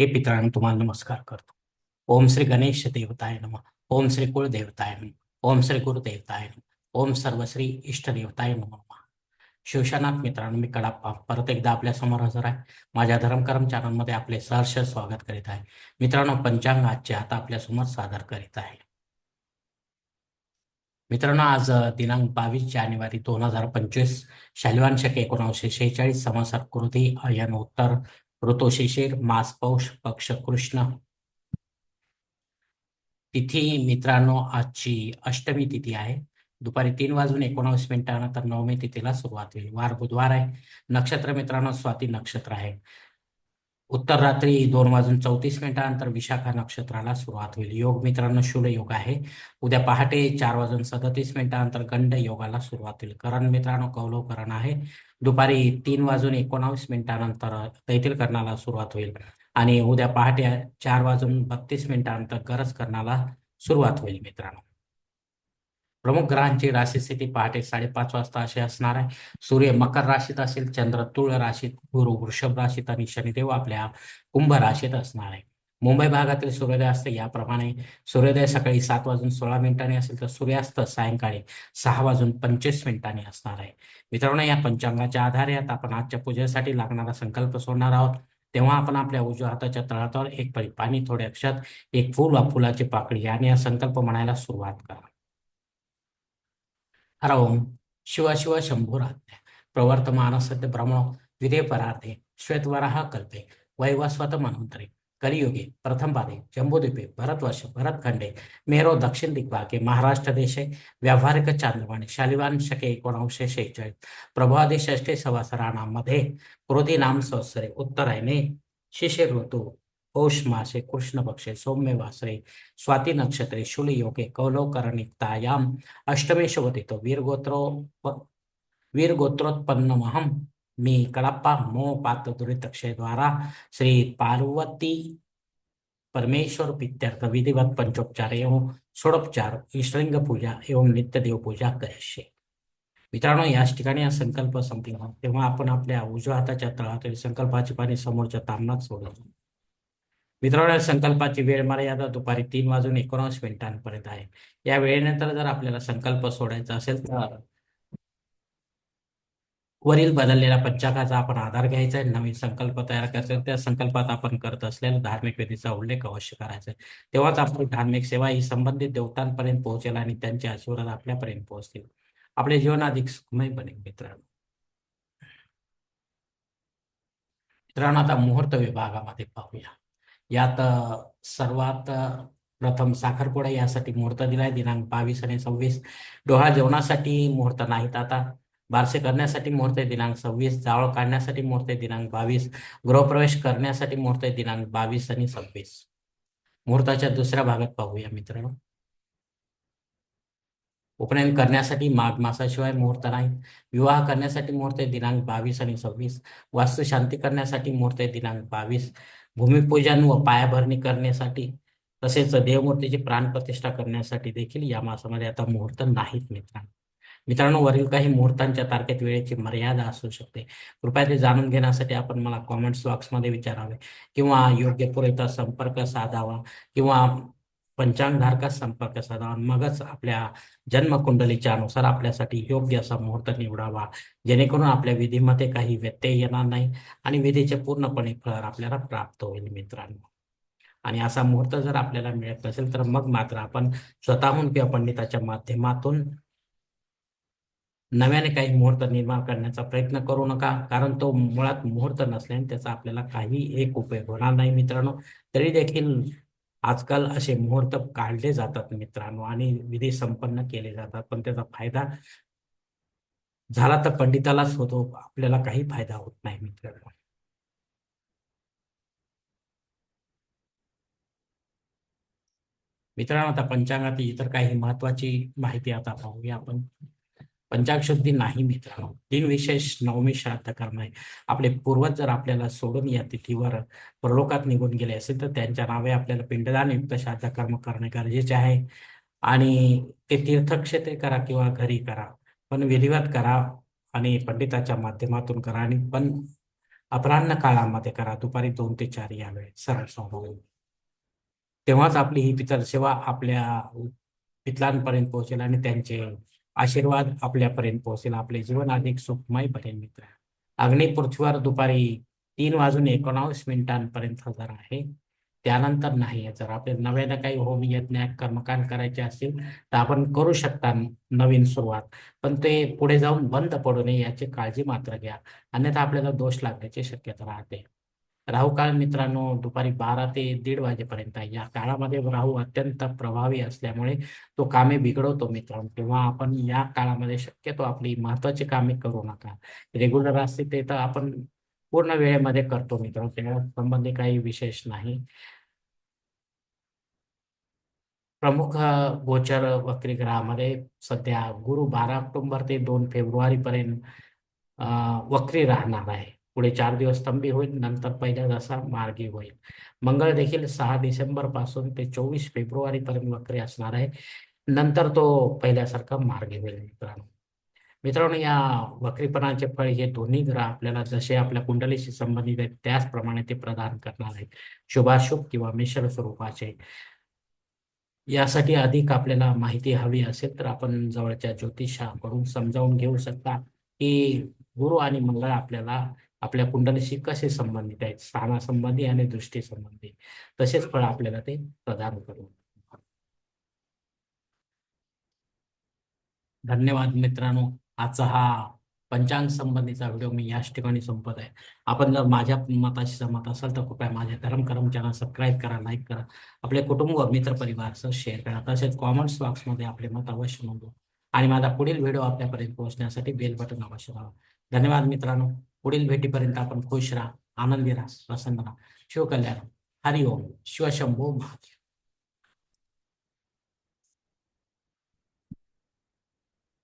हे पितरांनो तुम्हाला नमस्कार करतो. ओम श्री गणेश देवताय नम. ओम श्री कुळ देवताय नम. ओम श्री गुरुदेवताय नम. ओम सर्वश्री इष्ट देवताय नम शिवशानाथ मित्रांनो मी कडाप्पा परत एकदा आपल्यासमोर हजर आहे. माझ्या धर्मकर्म चॅनलमध्ये आपले सहर्ष स्वागत करीत आहे. मित्रांनो पंचांग आजचे आता आपल्यासमोर सादर करीत आहे. मित्रांनो आज दिनांक बावीस जानेवारी दोन हजार पंचवीस शालिवान शक एकोणीसशे शेहेचाळीस संवत्सर कृती अयन उत्तर ऋतुशिशिर मास पौष पक्ष कृष्ण तिथी मित्रांनो आजची अष्टमी तिथी आहे. दुपारी तीन वाजून एकोणावीस मिनिटानंतर नवमी तिथीला सुरुवात होईल. वार बुधवार आहे. नक्षत्र मित्रांनो स्वाती नक्षत्र आहे. उत्तर रात्री दोन वाजून चौतीस मिनिटानंतर विशाखा नक्षत्राला सुरुवात होईल. योग मित्रांनो शूल योग आहे. उद्या पहाटे चार वाजून सदतीस मिनिटानंतर गंड योगाला सुरुवात होईल. करण मित्रांनो कौलव करण आहे. दुपारी तीन वाजून एकोणावीस मिनिटानंतर तैतील करणाला सुरुवात होईल आणि उद्या पहाटे चार वाजून बत्तीस मिनिटानंतर गरज करणाला सुरुवात होईल मित्रांनो. प्रमुख ग्रहांची राशी स्थिती पहाटे साडेपाच वाजता अशी असणार आहे. सूर्य मकर राशीत असेल चंद्र तुळ राशीत गुरु वृषभ राशीत आणि शनिदेव आपल्या कुंभ राशीत असणार आहे. मुंबई भागातील सूर्योदय असते याप्रमाणे सूर्योदय सकाळी सात वाजून सोळा मिनिटांनी असेल तर सूर्यास्त सायंकाळी सहा वाजून पंचवीस मिनिटांनी असणार आहे. मित्रांनो या पंचांगाच्या आधारे आता आपण आजच्या पूजेसाठी लागणारा संकल्प सोडणार आहोत. तेव्हा आपण आपल्या उजव्या हाताच्या तळातावर एक पळी पाणी थोडे अक्षात एक फूल वा फुलाची पाकळी आणि हा संकल्प म्हणायला सुरुवात करा. हर ओम शिव शिव शंभुराज्ञ प्रवर्तमान सद्य भ्रमण विदे परार्थे श्वेतवराह कल्पे वैवस्वत मन्वंतरे कलियुगे प्रथम पादे जम्बूद्वीपे भरतवर्ष भरतखंडे मेरो दक्षिण दिग्भागे महाराष्ट्र देशे व्यावहारिक चांद्रवाणी शालिवान शके एकोणीसशे शेहेचाळीस प्रभादे षष्ठे संवत्सराणामध्ये क्रोधी नाम संवत्सरे उत्तरायणे शिशिर ऋतू पौष मासे कृष्ण पक्षे सौम्य वासरे स्वाती नक्षत्रे शुल योगे कौलवकरणिक्तायाम अष्टमेशवती वदितो वीरगोत्रो वीरगोत्रोत्पन्नमहम मी कड़प्पा मो पात्र दुरितक्षे द्वारा श्री पार्वती परमेश्वर पित्यर्थ विधिवत पंचोपचार एवं षोडोपचार श्रृंग पूजा एवं नित्य देव पूजा करिष्ये। मित्रांनो याच ठिकाणी हा संकल्प संपला. तेव्हा आपण आपल्या उजव्या हाताच्या तळातील संकल्पाची पाणी समोरच्या तामणात सोडतो मित्रांनो संकल्पाची वेळ मर्यादा दुपारी तीन वाजून एकोणीस मिनिटांपर्यंत आहे. या वेळेनंतर जर आपल्याला संकल्प सोडायचा असेल तर वरील बदललेल्या पंचांगाचा आपण आधार घ्यायचा आहे. नवीन संकल्प तयार करायचा त्या संकल्पात आपण करत असलेल्या धार्मिक विधीचा उल्लेख अवश्य करायचा तेव्हाच आपली धार्मिक सेवा ही संबंधित देवतांपर्यंत पोहोचेल आणि त्यांचे आशीर्वाद आपल्यापर्यंत पोहोचतील. आपले जीवन अधिक सुखमय बनेल मित्रांनो. मित्रांनो आता मुहूर्त विभागामध्ये पाहूया. यात सर्वात प्रथम साखरपुडा यासाठी मुहूर्त दिलाय दिनांक बावीस आणि सव्वीस डोहा जेवणासाठी मुहूर्त नाहीत आता. बारसे करण्यासाठी मुहूर्त दिनांक सव्वीस जावळ काढण्यासाठी मुहूर्त दिनांक बावीस गृहप्रवेश करण्यासाठी मुहूर्त दिनांक बावीस आणि सव्वीस. मुहूर्ताच्या दुसऱ्या भागात पाहूया मित्रांनो. उपनयन करण्यासाठी माघ मासाशिवाय मुहूर्त नाही विवाह करण्यासाठी मुहूर्त दिनांक बावीस आणि सव्वीस. वास्तुशांती करण्यासाठी मुहूर्त दिनांक बावीस भूमिपूजन व पायाभरणी करण्यासाठी तसेच देवमूर्तीची प्राणप्रतिष्ठा करण्यासाठी देखील या मासामध्ये आता मुहूर्त नाहीत मित्रांनो. मित्रांनो वरील काही मुहूर्तांच्या तारखेत वेळेची मर्यादा असू शकते. कृपया ते जाणून घेण्यासाठी आपण मला कॉमेंट्स बॉक्समध्ये विचारावे. किंवा योग्य पुरेता संपर्क साधावा. किंवा पंचांगधारकास संपर्क साधावा मगच आपल्या जन्मकुंडलीच्या अनुसार आपल्यासाठी योग्य असा मुहूर्त निवडावा. जेणेकरून आपल्या विधीमध्ये काही व्यत्यय येणार नाही आणि विधीचे पूर्णपणे फळ आपल्याला प्राप्त होईल मित्रांनो. आणि असा मुहूर्त जर आपल्याला मिळत नसेल तर मग मात्र आपण स्वतःहून किंवा पंडिताच्या माध्यमातून नव्याने काही मुहूर्त निर्माण करण्याचा प्रयत्न करू नका. कारण तो मुळात मुहूर्त नसल्याने त्याचा आपल्याला काही एक उपयोग होणार नाही मित्रांनो. तरी देखील आजकाल असे मुहूर्त काढले जातात मित्रांनो आणि विधी संपन्न केले जातात. पण त्याचा फायदा झाला तर पंडितालाच होतो. आपल्याला काही फायदा होत नाही मित्रांनो. मित्रांनो आता पंचांगात इतर काही महत्वाची माहिती आता पाहूया आपण. पंचाक्षुद्धी नाही मित्रांनो तीन विशेष नवमी श्राद्ध कर्म आहे. आपले पूर्वज जर आपल्याला सोडून या तिथीवर प्रलोकात निघून गेले असेल तर त्यांच्या नावे आपल्याला पिंडदान युक्त श्राद्ध कर्म करणे गरजेचे आहे. आणि ते तीर्थक्षेत्रे करा किंवा घरी करा पण विधिवत करा आणि पंडिताच्या माध्यमातून करा आणि पण अपराह्न काळामध्ये करा. दुपारी दोन ते चार या वेळेत सरळ स्वभाव तेव्हाच आपली ही पितर सेवा आपल्या पितलांपर्यंत पोहोचेल आणि त्यांचे आशीर्वाद आपल्यापर्यंत पोहोचेल. आपले जीवन अधिक सुखमय बनेल मित्र. अग्नी पृथ्वीवर दुपारी तीन वाजून एकोणावीस मिनिटांपर्यंत हजर आहे त्यानंतर नाही. जर आपले नव्यानं काही होम यज्ञ कर्मकांड करायचे असतील तर आपण करू शकता नवीन सुरुवात. पण ते पुढे जाऊन बंद पडू नये याची काळजी मात्र घ्या. अन्यथा आपल्याला दोष लागण्याची शक्यता राहते. राहू काळ मित्रांनो दुपारी बारा ते दीड वाजेपर्यंत. आहे या काळामध्ये राहू अत्यंत प्रभावी असल्यामुळे तो कामे बिघडवतो मित्रांनो. तेव्हा आपण या काळामध्ये शक्यतो आपली महत्वाची कामे करू नका. रेग्युलर असते ते तर आपण पूर्ण वेळेमध्ये करतो मित्रांनो. त्या संबंधी काही विशेष नाही. प्रमुख गोचर वक्रीग्रहामध्ये सध्या गुरु बारा ऑक्टोबर ते दोन फेब्रुवारी पर्यंत वक्री राहणार आहे. पुढे चार दिवस तंबी होईल नंतर पहिल्या दशा मार्गी होईल. मंगळ देखील सहा डिसेंबरपासून ते चोवीस फेब्रुवारी पर्यंत वक्री असणार आहे. नंतर तो पहिल्यासारखा मार्गी होईल मित्रांनो. मित्रांनो या वक्रीपणाचे फळ हे दोन्ही ग्रह आपल्याला जसे आपल्या कुंडलीशी संबंधित आहेत त्याचप्रमाणे ते प्रदान करणार आहेत. शुभाशुभ किंवा मिश्र स्वरूपाचे. यासाठी अधिक आपल्याला माहिती हवी असेल तर आपण जवळच्या ज्योतिषाकडून समजावून घेऊ शकता की गुरु आणि मंगळ आपल्याला आपल्या कुंडलीशी कसे संबंधित आहेत? स्थानासंबंधी आणि दृष्टी संबंधी तसेच फळ आपल्याला ते प्रदान करू धन्यवाद मित्रांनो. आजचा हा पंचांग संबंधीचा व्हिडिओ मी याच ठिकाणी संपत आहे. आपण जर माझ्या मताशी सहमत असाल तर कृपया माझ्या धर्म करम चॅनल सबस्क्राईब करा लाईक करा. आपले कुटुंब मित्र परिवारसह शेअर करा. तसेच कॉमेंट्स बॉक्समध्ये आपले मत अवश्य नोंदवा. आणि माझा पुढील व्हिडिओ आपल्यापर्यंत पोहोचण्यासाठी बेल बटन अवश्य राहा धन्यवाद मित्रांनो. पुढील भेटीपर्यंत आपण खुश राहा आनंदी राहा प्रसन्न राहा. शिवकल्याण हरिओम. शिवशंभो महादेव.